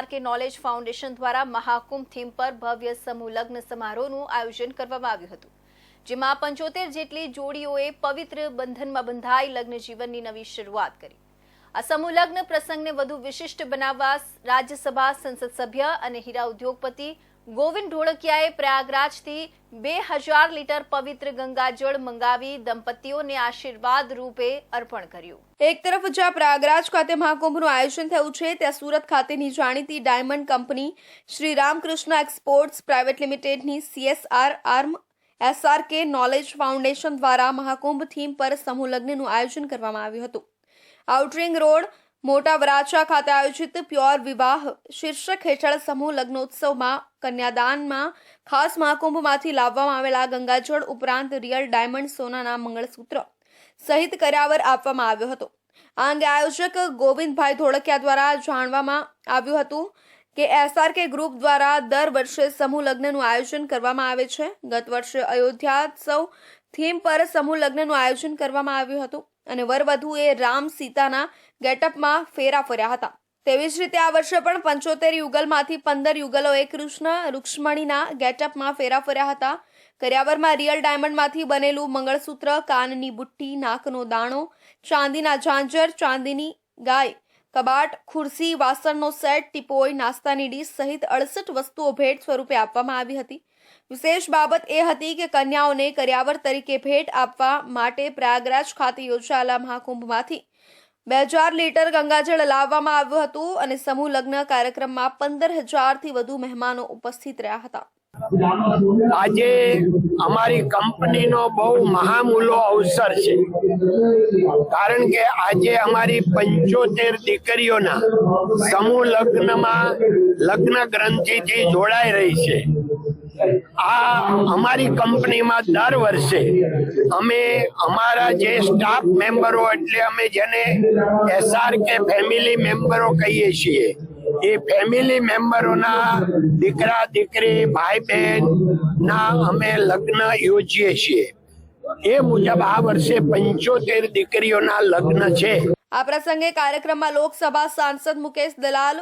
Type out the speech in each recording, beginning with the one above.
SRK knowledge foundation દ્વારા Mahakumbh theme પર ભવ્ય સમૂહ લગ્ન સમારોહનું આયોજન કરવામાં આવ્યું હતું, જેમાં પંચોતેર જેટલી જોડીઓએ પવિત્ર બંધનમાં બંધાઈ લગ્ન જીવનની નવી શરૂઆત કરી. આ સમૂહ લગ્ન પ્રસંગને વધુ વિશિષ્ટ બનાવવા રાજ્યસભા, સંસદ સભ્ય અને હીરા ઉદ્યોગપતિ ગોવિંદ ઢોળકિયાએ પ્રયાગરાજથી બે હજાર લીટર પવિત્ર ગંગાજળ મંગાવી દંપતીઓને આશીર્વાદ રૂપે અર્પણ કર્યું. એક તરફ જ્યાં પ્રયાગરાજ ખાતે મહાકુંભનું આયોજન થયું છે, ત્યાં સુરત ખાતેની જાણીતી diamond company Shri Ramkrishna exports private લિમિટેડની CSR arm SRK knowledge foundation દ્વારા મહાકુંભ થીમ પર સમૂહ લગ્નનું આયોજન કરવામાં આવ્યું હતું. આઉટરિંગ રોડ મોટા વરાછા ખાતે આયોજિત પ્યોર વિવાહ શીર્ષક હેઠળ સમૂહ લગ્નોત્સવમાં કન્યાદાનમાં ખાસ મહાકુંભમાંથી લાવવામાં આવેલા ગંગાજળ ઉપરાંત રિયલ ડાયમંડ સોનાના મંગળસૂત્ર સહિત કર્યાવર આપવામાં આવ્યો હતો. આ અંગે આયોજક ગોવિંદભાઈ ધોળકિયા દ્વારા જાણવામાં આવ્યું હતું કે એસઆરકે ગ્રુપ દ્વારા દર વર્ષે સમૂહ લગ્નનું આયોજન કરવામાં આવે છે. ગત વર્ષે અયોધ્યાત્સવ થીમ પર સમૂહ લગ્નનું આયોજન કરવામાં આવ્યું હતું. અને વરવધુએ રામ સીતાના ગેટઅપમાં ફેરા ફર્યા હતા. તેવી જ રીતે આ વર્ષે પણ પંચોતેર યુગલમાંથી પંદર યુગલોએ કૃષ્ણ રૂક્ષ્મણીના ગેટઅપમાં ફેરા ફર્યા હતા. કર્યાવરમાં રિયલ ડાયમંડમાંથી બનેલું મંગળસૂત્ર, કાનની બુટ્ટી, નાકનો દાણો, ચાંદીના ઝાંઝર, ચાંદીની ગાય કબાટ, ખુરશી, વાસણનો સેટ, ટીપોઈ, નાસ્તાની ડીશ સહિત અડસઠ વસ્તુઓ ભેટ સ્વરૂપે આપવામાં આવી હતી. વિશેષ બાબત એ હતી કે કન્યાઓને કર્યાવર તરીકે ભેટ આપવા માટે પ્રયાગરાજ ખાતે યોજાયેલા મહાકુંભમાંથી બે હજાર લીટર ગંગાજળ લાવવામાં આવ્યું હતું અને સમૂહ લગ્ન કાર્યક્રમમાં પંદર હજારથી વધુ મહેમાનો ઉપસ્થિત રહ્યા હતા. આજે અમારી કંપનીનો બહુ મહામૂલો અવસર છે. કારણ કે આજે અમારી પંચોતેર દીકરીઓના સમૂહ લગ્નમાં લગ્ન ગ્રંથિથી જોડાઈ રહી છે. આ અમારી કંપનીમાં દર વર્ષે અમે અમારા જે સ્ટાફ મેમ્બરો, એટલે અમે જેને એસઆર કે ફેમિલી મેમ્બરો કહીએ છીએ એ ફેમિલી મેમ્બરોના દીકરા, દીકરી ભાઈ બહેન ના અમે લગ્ન યોજીએ છીએ. એ મુજબ આ વર્ષે પંચોતેર દીકરીઓના લગ્ન છે. આ પ્રસંગે કાર્યક્રમમાં લોકસભા સાંસદ મુકેશ દલાલ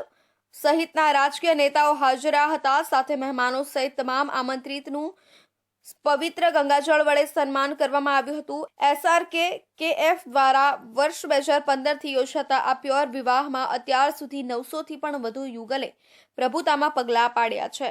સહિતના રાજકીય નેતાઓ હાજર હતા. સાથે મહેમાનો સહિત તમામ આમંત્રિતનું પવિત્ર ગંગાજળ વડે સન્માન કરવામાં આવ્યું હતું. એસઆરકે કેએફ દ્વારા વર્ષ બે હજાર પંદરથી યોજાતા આ પ્યોર વિવાહમાં અત્યાર સુધી નવસોથી પણ વધુ યુગલે પ્રભુતામાં પગલાં પાડ્યા છે.